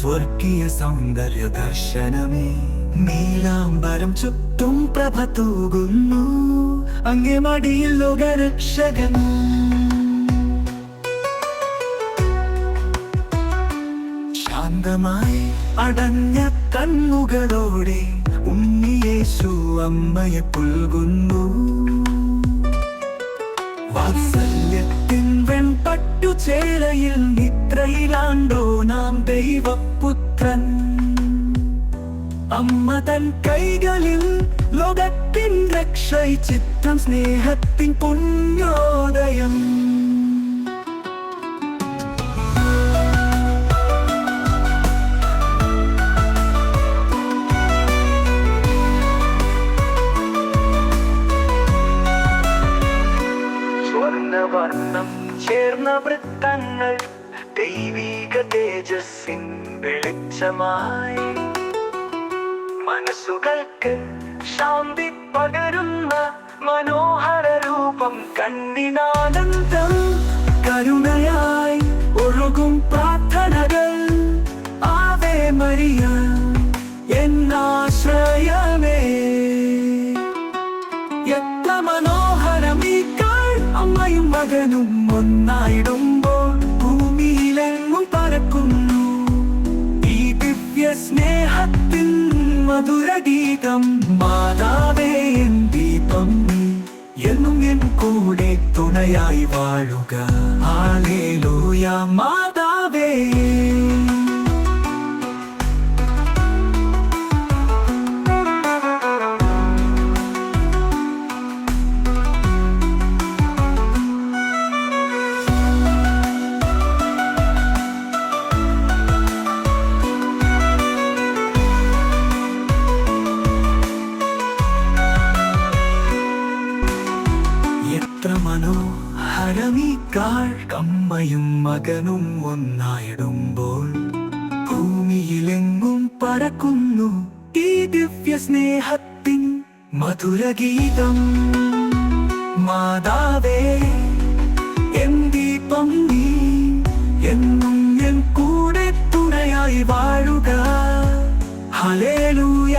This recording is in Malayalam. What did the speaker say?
സ്വർഗീയ സൗന്ദര്യ ദർശനമേ. നീലാംബരം ചുറ്റും പ്രഭ തൂകുന്നു. അങ്ങേ മടിയിൽ ലോകരക്ഷകൻ. ശാന്തമായി അടഞ്ഞ കണ്ണുകളോടെ ഉണ്ണിയേശു അമ്മയെ പുൽകുന്നു. വാത്സല്യത്തിൻ വെൺപട്ടു ചേലയിൽ നിദ്രയിലാണ്ടോ നാം ദൈവപുത്രൻ? അമ്മ തൻ കൈകളിൽ ലോകത്തിൻ രക്ഷ ചിത്രം സ്നേഹത്തിൻ പുണ്യോദയം. ചേർന്ന വൃത്തങ്ങൾ ദൈവിക തേജസ്സിൻ വെളിച്ചമായി. മനസ്സുകൾക്ക് ശാന്തി പകരുന്ന മനോഹര രൂപം കണ്ണിനാനന്ദം കരുണയായി ഒഴുകും പ്രാർത്ഥനകൾ. ആവേ മരിയ എന്നാശ്രയമേ. എത്ര മനോ മകനും ഒന്നായിടുമ്പോൾ ഭൂമിയിലെങ്ങും പറക്കുന്നു. ഈ ദിവ്യ സ്നേഹത്തിൻ മധുരഗീതം മാതാവേ എൻ ദീപം എന്നും എൻ കൂടെ തുണയായി വാഴുക. ആലേലൂയ മാതാവേ. മനോഹരമീ കമ്മയും മകനും ഒന്നായിടുമ്പോൾ ഭൂമിയിലെങ്ങും പറക്കുന്നു ഈ ദിവ്യ സ്നേഹത്തിൻ മധുരഗീതം. മാതാവേ എൻ ദീപം നീ എന്നും എൻ കൂടെ തുണയായി വാഴുക. ഹലേലൂയ